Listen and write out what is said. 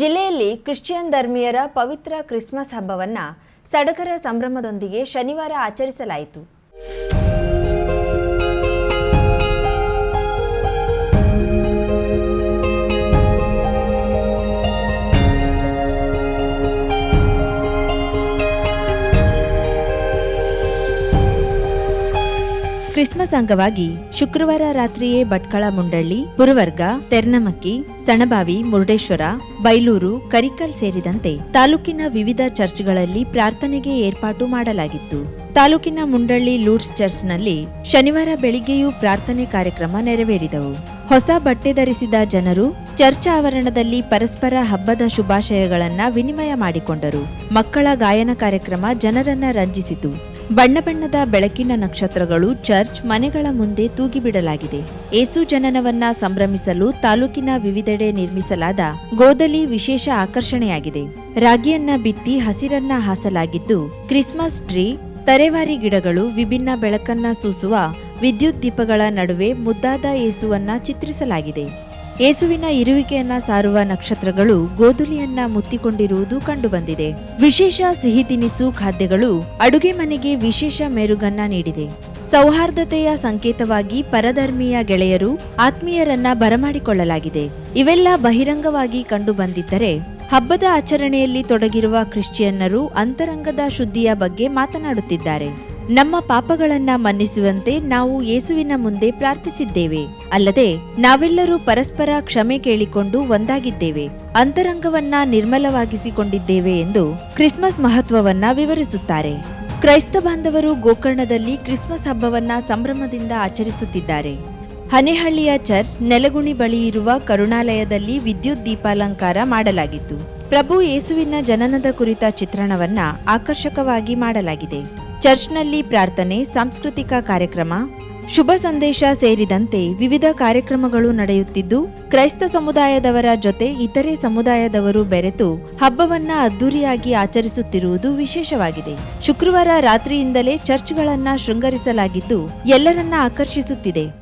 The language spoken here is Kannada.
ಜಿಲ್ಲೆಯಲ್ಲಿ ಕ್ರಿಶ್ಚಿಯನ್ ಧರ್ಮೀಯರ ಪವಿತ್ರ ಕ್ರಿಸ್ಮಸ್ ಹಬ್ಬವನ್ನು ಸಡಗರ ಸಂಭ್ರಮದೊಂದಿಗೆ ಶನಿವಾರ ಆಚರಿಸಲಾಯಿತು. ಕ್ರಿಸ್ಮಸ್ ಅಂಗವಾಗಿ ಶುಕ್ರವಾರ ರಾತ್ರಿಯೇ ಭಟ್ಕಳ ಮುಂಡಳ್ಳಿ ಪುರವರ್ಗ ತೆರ್ನಮಕ್ಕಿ, ಸಣಬಾವಿ, ಮುರುಡೇಶ್ವರ, ಬೈಲೂರು, ಕರಿಕಲ್ ಸೇರಿದಂತೆ ತಾಲೂಕಿನ ವಿವಿಧ ಚರ್ಚ್ಗಳಲ್ಲಿ ಪ್ರಾರ್ಥನೆಗೆ ಏರ್ಪಾಟು ಮಾಡಲಾಗಿತ್ತು. ತಾಲೂಕಿನ ಮುಂಡಳ್ಳಿ ಲೂಡ್ಸ್ ಚರ್ಚ್ನಲ್ಲಿ ಶನಿವಾರ ಬೆಳಿಗ್ಗೆಯೂ ಪ್ರಾರ್ಥನೆ ಕಾರ್ಯಕ್ರಮ ನೆರವೇರಿದವು. ಹೊಸ ಬಟ್ಟೆ ಧರಿಸಿದ ಜನರು ಚರ್ಚ್ ಆವರಣದಲ್ಲಿ ಪರಸ್ಪರ ಹಬ್ಬದ ಶುಭಾಶಯಗಳನ್ನ ವಿನಿಮಯ ಮಾಡಿಕೊಂಡರು. ಮಕ್ಕಳ ಗಾಯನ ಕಾರ್ಯಕ್ರಮ ಜನರನ್ನ ರಂಜಿಸಿತು. ಬಣ್ಣ ಬಣ್ಣದ ಬೆಳಕಿನ ನಕ್ಷತ್ರಗಳು ಚರ್ಚ್ ಮನೆಗಳ ಮುಂದೆ ತೂಗಿಬಿಡಲಾಗಿದೆ. ಏಸು ಜನನವನ್ನ ಸಂಭ್ರಮಿಸಲು ತಾಲೂಕಿನ ವಿವಿಧೆಡೆ ನಿರ್ಮಿಸಲಾದ ಗೋದಲಿ ವಿಶೇಷ ಆಕರ್ಷಣೆಯಾಗಿದೆ. ರಾಗಿಯನ್ನ ಬಿತ್ತಿ ಹಸಿರನ್ನ ಹಾಸಲಾಗಿದ್ದು, ಕ್ರಿಸ್ಮಸ್ ಟ್ರೀ, ತರೆವಾರಿ ಗಿಡಗಳು, ವಿಭಿನ್ನ ಬೆಳಕನ್ನ ಸೂಸುವ ವಿದ್ಯುತ್ ದೀಪಗಳ ನಡುವೆ ಮುದ್ದಾದ ಏಸುವನ್ನ ಚಿತ್ರಿಸಲಾಗಿದೆ. ಏಸುವಿನ ಇರುವಿಕೆಯನ್ನ ಸಾರುವ ನಕ್ಷತ್ರಗಳು ಗೋಧುಲಿಯನ್ನ ಮುತ್ತಿಕೊಂಡಿರುವುದು ಕಂಡುಬಂದಿದೆ. ವಿಶೇಷ ಸಿಹಿ ತಿನಿಸು ಖಾದ್ಯಗಳು ಅಡುಗೆ ಮನೆಗೆ ವಿಶೇಷ ಮೆರುಗನ್ನ ನೀಡಿದೆ. ಸೌಹಾರ್ದತೆಯ ಸಂಕೇತವಾಗಿ ಪರಧರ್ಮೀಯ ಗೆಳೆಯರು ಆತ್ಮೀಯರನ್ನ ಬರಮಾಡಿಕೊಳ್ಳಲಾಗಿದೆ. ಇವೆಲ್ಲ ಬಹಿರಂಗವಾಗಿ ಕಂಡುಬಂದಿದ್ದರೆ ಹಬ್ಬದ ಆಚರಣೆಯಲ್ಲಿ ತೊಡಗಿರುವ ಕ್ರಿಶ್ಚಿಯನ್ನರು ಅಂತರಂಗದ ಶುದ್ಧಿಯ ಬಗ್ಗೆ ಮಾತನಾಡುತ್ತಿದ್ದಾರೆ. ನಮ್ಮ ಪಾಪಗಳನ್ನ ಮನ್ನಿಸುವಂತೆ ನಾವು ಯೇಸುವಿನ ಮುಂದೆ ಪ್ರಾರ್ಥಿಸಿದ್ದೇವೆ. ಅಲ್ಲದೆ, ನಾವೆಲ್ಲರೂ ಪರಸ್ಪರ ಕ್ಷಮೆ ಕೇಳಿಕೊಂಡು ಒಂದಾಗಿದ್ದೇವೆ. ಅಂತರಂಗವನ್ನ ನಿರ್ಮಲವಾಗಿಸಿಕೊಂಡಿದ್ದೇವೆ ಎಂದು ಕ್ರಿಸ್ಮಸ್ ಮಹತ್ವವನ್ನ ವಿವರಿಸುತ್ತಾರೆ. ಕ್ರೈಸ್ತ ಬಾಂಧವರು ಗೋಕರ್ಣದಲ್ಲಿ ಕ್ರಿಸ್ಮಸ್ ಹಬ್ಬವನ್ನ ಸಂಭ್ರಮದಿಂದ ಆಚರಿಸುತ್ತಿದ್ದಾರೆ. ಹನೆಹಳ್ಳಿಯ ಚರ್ಚ್ ನೆಲಗುಣಿ ಬಳಿ ಇರುವ ಕರುಣಾಲಯದಲ್ಲಿ ವಿದ್ಯುತ್ ದೀಪಾಲಂಕಾರ ಮಾಡಲಾಗಿತ್ತು. ಪ್ರಭು ಯೇಸುವಿನ ಜನನದ ಕುರಿತ ಚಿತ್ರಣವನ್ನ ಆಕರ್ಷಕವಾಗಿ ಮಾಡಲಾಗಿದೆ. ಚರ್ಚ್ನಲ್ಲಿ ಪ್ರಾರ್ಥನೆ, ಸಾಂಸ್ಕೃತಿಕ ಕಾರ್ಯಕ್ರಮ, ಶುಭ ಸಂದೇಶ ಸೇರಿದಂತೆ ವಿವಿಧ ಕಾರ್ಯಕ್ರಮಗಳು ನಡೆಯುತ್ತಿದ್ದು, ಕ್ರೈಸ್ತ ಸಮುದಾಯದವರ ಜೊತೆ ಇತರೆ ಸಮುದಾಯದವರು ಬೆರೆತು ಹಬ್ಬವನ್ನ ಅದ್ದೂರಿಯಾಗಿ ಆಚರಿಸುತ್ತಿರುವುದು ವಿಶೇಷವಾಗಿದೆ. ಶುಕ್ರವಾರ ರಾತ್ರಿಯಿಂದಲೇ ಚರ್ಚ್ಗಳನ್ನ ಶೃಂಗರಿಸಲಾಗಿದ್ದು, ಎಲ್ಲರನ್ನ ಆಕರ್ಷಿಸುತ್ತಿದೆ.